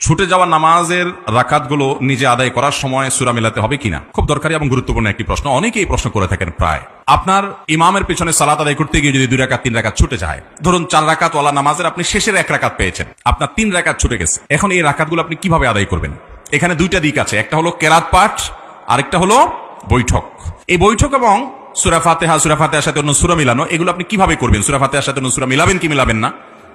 ছুটে যাওয়া নামাজের রাকাতগুলো নিজে আদায় করার সময় সুরা মিলাতে হবে কিনা? খুব দরকারি এবং গুরুত্বপূর্ণ একটি প্রশ্ন। অনেকেই প্রশ্ন করে থাকেন প্রায়। আপনার ইমামের পেছনে সালাত আদায় করতে গিয়ে যদি দুই রাকাত, তিন রাকাত ছুটে যায়, ধরুন চার রাকাত ওয়ালা নামাজের আপনি শেষের এক রাকাত পেয়েছেন, আপনার তিন রাকাত ছুটে গেছে। এখন এই রাকাতগুলো আপনি কীভাবে আদায় করবেন? এখানে দুইটা দিক আছে। একটা হলো কেরাত পাঠ, আরেকটা হলো বৈঠক। এই বৈঠক এবং সুরা ফাতেহা, সুরা ফাতেহার সাথে অন্য সুরা মিলানো, এগুলো আপনি কীভাবে করবেন? সুরা ফাতেহার সাথে অন্য সুরা মিলাবেন কি মিলাবেন না?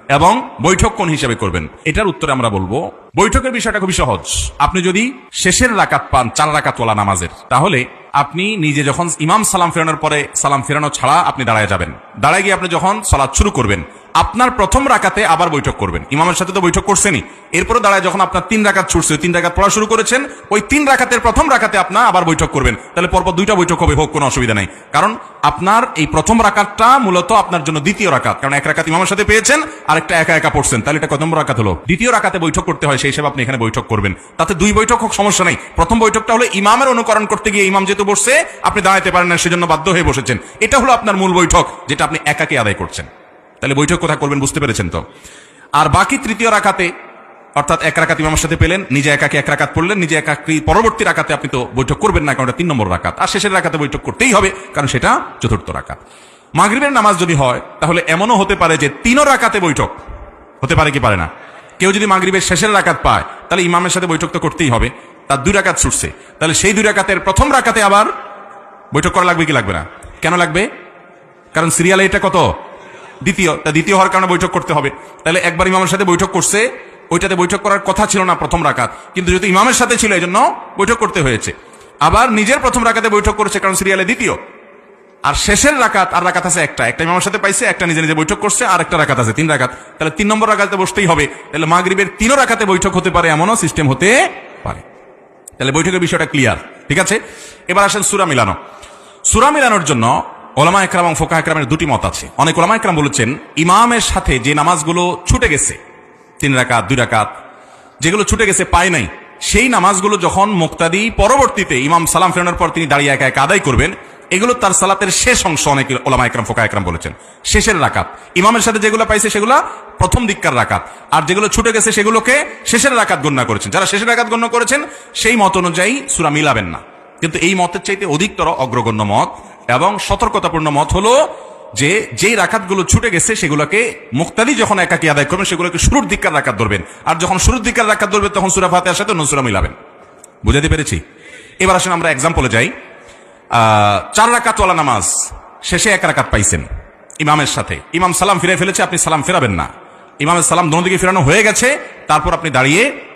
এবং বৈঠক কোন হিসাবে করবেন? এটার উত্তরে আমরা বলব, বৈঠকের বিষয়টা খুবই সহজ। আপনি যদি শেষের রাকাত পান, চার রাকাত ওলা নামাজের, তাহলে আপনি নিজে যখন ইমাম সালাম ফেরানোর পরে, সালাম ফেরানো ছাড়া আপনি দাঁড়ায় যাবেন। দাঁড়ায় গিয়ে আপনি যখন সালাদ শুরু করবেন আপনার প্রথম রাকাতে আবার বৈঠক করবেন। ইমামের সাথে তো বৈঠক করছেনই। এরপরে দাঁড়ায় যখন আপনার তিন রাকাত ছুটছে, তিন রাকাত পড়া শুরু করেছেন, ওই তিন রাকাতের প্রথম রাকাতে আপনার আবার বৈঠক করবেন। তাহলে পরপর দুইটা বৈঠক হবে, হোক, কোনো অসুবিধা নেই। কারণ আপনার এই প্রথম রাকাতটা মূলত আপনার জন্য দ্বিতীয় রাকাত। কারণ এক রাকাত ইমামের সাথে পেয়েছেন আর একটা একা একা পড়ছেন। তাহলে এটা কত নম্বর রাকাত হলো? দ্বিতীয় রাকাতে বৈঠক করতে হয়, সেই হিসেবে আপনি এখানে বৈঠক করবেন। তাতে দুই বৈঠক হোক, সমস্যা নেই। প্রথম বৈঠকটা হলো ইমামের অনুকরণ করতে গিয়ে ইমাম যেহেতু বসছে, আপনি দাঁড়াতে পারেন না, সেজন্য বাধ্য হয়ে বসেছেন। এটা হলো আপনার মূল বৈঠক, যেটা আপনি একাকে আদায় করছেন। তাহলে বৈঠক কোথায় করবেন বুঝতে পেরেছেন তো? আর বাকি তৃতীয় রাখাতে অর্থাৎ এক রাকাত ইমামের সাথে পেলেন, নিজে একাকে এক রাকাত পড়লেন, নিজে একাকি পরবর্তী রাকাতে আপনি তো বৈঠক করবেন না, কারণ তিন নম্বর রাকাত। আর শেষের রাকাতে বৈঠক করতেই হবে, কারণ সেটা চতুর্থ রাকাত। মাগরিবের নামাজ যদি হয়, তাহলে এমনও হতে পারে যে তিনও রাকাতে বৈঠক হতে পারে কি পারে না। কেউ যদি মাগরিবের শেষের রাকাত পায়, তাহলে ইমামের সাথে বৈঠক তো করতেই হবে, তার দুই রাকাত ছুটছে। তাহলে সেই দুই রাকাতের প্রথম রাকাতে আবার বৈঠক করা লাগবে কি লাগবে না? কেন লাগবে? কারণ সিরিয়ালে এটা কত? দ্বিতীয়, তা দ্বিতীয় হওয়ার কারণে বৈঠক করতে হবে। তাহলে একবার ইমামের সাথে বৈঠক করছে, ওইটাতে বৈঠক করার কথা ছিল না প্রথম রাকাত। কিন্তু যেহেতু ইমামের সাথে ছিল এই জন্য বৈঠক করতে হয়েছে। আবার নিজের প্রথম রাকাতে বৈঠক করেছে, কারণ সিরিয়ালে দ্বিতীয়। আর শেষের রাকাত, আর রাকাত আছে একটা। একটা ইমামের সাথে পাইছে, একটা নিজে নিজে বৈঠক করছে, আর একটা রাকাত আছে, তিন রাকাত। তাহলে তিন নম্বর রাকাতে বসতেই হবে। তাহলে মাগরিবের তিনও রাকাতে বৈঠক হতে পারে, এমনও সিস্টেম হতে পারে। তাহলে বৈঠকের বিষয়টা ক্লিয়ার, ঠিক আছে? এবার আসেন সুরা মিলানো। সুরা মিলানোর জন্য ওলামা একরাম এবং ফোকা একরামের দুটি মত আছে। অনেক ওলামা একরাম বলেছেন, ইমামের সাথে যে নামাজগুলো ছুটে গেছে, তিন রাকাত, দুই রাকাত, যেগুলো ছুটে গেছে পায় নাই, সেই নামাজগুলো যখন মুক্তাদি পরবর্তীতে ইমাম সালাম ফেরানোর পর তিনি দাঁড়িয়ে একা একা আদায় করবেন, এগুলো তার সালাতের শেষ অংশ অনেক ওলামা একরাম ফোকা একরাম বলেছেন। শেষের রাকাত। ইমামের সাথে যেগুলো পাইছে সেগুলো প্রথম দিককার রাকাত। আর যেগুলো ছুটে গেছে সেগুলোকে শেষের রাকাত গণ্য করেছেন। যারা শেষের রাকাত গণ্য করেছেন, সেই মত অনুযায়ী সুরা মিলাবেন না। কিন্তু এই মতের চাইতে অধিকতর অগ্রগণ্য মত এবং সতর্কতাপূর্ণ মত হলো যে, যেই রাকাতগুলো ছুটে গেছে সেগুলোকে মুক্তাদি যখন একাকি আদায় করবেন, সেগুলোকে শুরুর দিককার রাকাত ধরবেন। আর যখন শুরুর দিককার রাকাত ধরবে, তখন সুরা ফাতেহার সাথে নসুরা মিলাবেন। বুঝাতে পেরেছি? এবার আসেন আমরা এক্সাম্পলে যাই। চার রাকাতওয়ালা নামাজ, শেষে এক রাকাত পাইছেন ইমামের সাথে। ইমাম সালাম ফিরে ফেলেছে, আপনি সালাম ফেরাবেন না। ইমামের সালাম দোনো দিকে ফেরানো হয়ে গেছে, তারপর আপনি দাঁড়িয়ে